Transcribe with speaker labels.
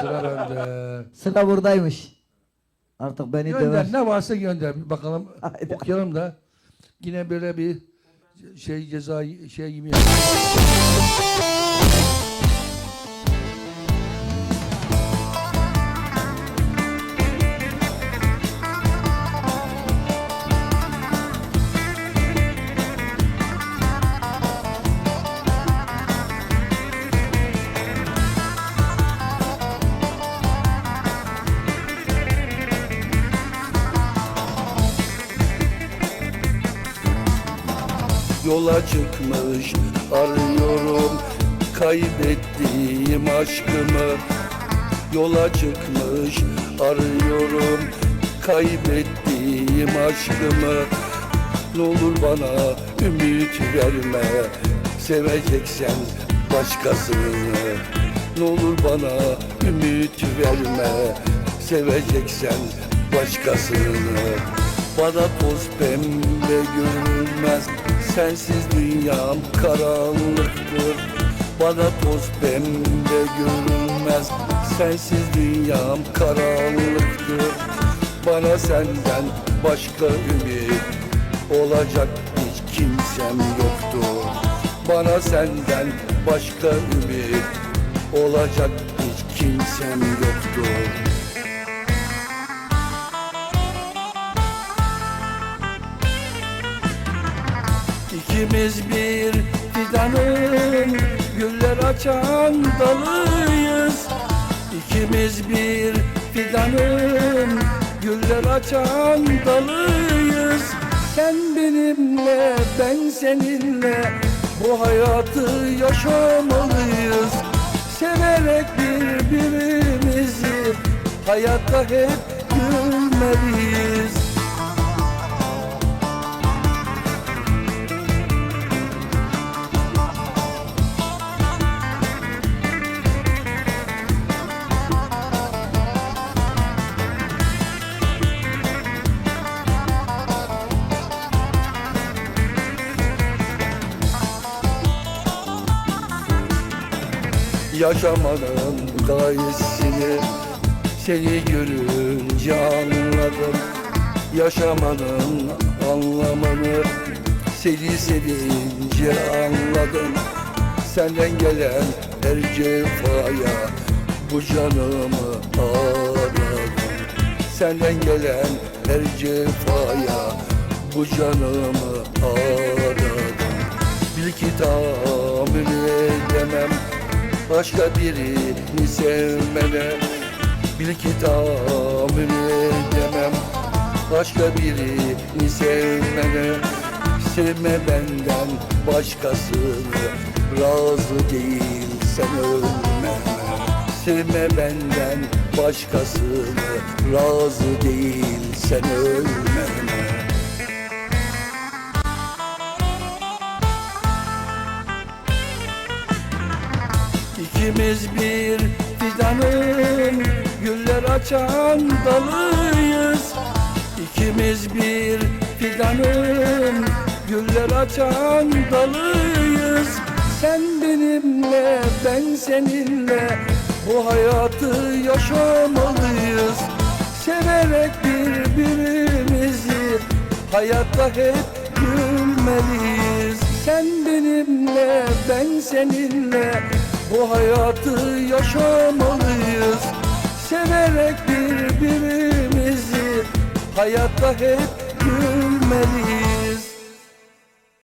Speaker 1: Sıra bende.
Speaker 2: Sıra buradaymış. Artık beni
Speaker 1: Gönder
Speaker 2: döver.
Speaker 1: ne varsa gönder. Bakalım
Speaker 2: Haydi.
Speaker 1: okuyalım da. Yine böyle bir şey ceza şey gibi.
Speaker 3: Yola çıkmış. Arıyorum kaybettiğim aşkımı. Yola çıkmış. Arıyorum kaybettiğim aşkımı. Ne olur bana ümit verme. Seveceksen başkasını. Ne olur bana ümit verme. Seveceksen başkasını. Bana toz pembe görünmez Sensiz dünyam karanlıktır. Bana toz pembe görünmez. Sensiz dünyam karanlıktır. Bana senden başka ümit Olacak hiç kimsem yoktur. Bana senden başka ümit Olacak hiç kimsem yoktur İkimiz bir fidanın güller açan dalıyız. İkimiz bir fidanın güller açan dalıyız. Sen benimle ben seninle bu hayatı yaşamalıyız. Severek birbirimizi hayatta hep gülmeliyiz Yaşamanın gayesini seni görünce anladım. Yaşamanın anlamını seni sevince anladım. Senden gelen her cefaya bu canımı aradım. Senden gelen her cefaya bu canımı aradım. Bil ki tahammül edemem Başka birini sevmene Bil ki tahammül edemem Başka birini sevmene Sevme benden başkasını Razı değilsen ölmeme. Sevme benden başkasını Razı değilsen ölmeme İkimiz bir fidanın güller açan dalıyız. İkimiz bir fidanın güller açan dalıyız. Sen benimle ben seninle bu hayatı yaşamalıyız. Severek birbirimizi hayatta hep gülmeliyiz. Sen benimle ben seninle bu hayatı yaşamalıyız. Severek birbirimizi hayatta hep gülmeliyiz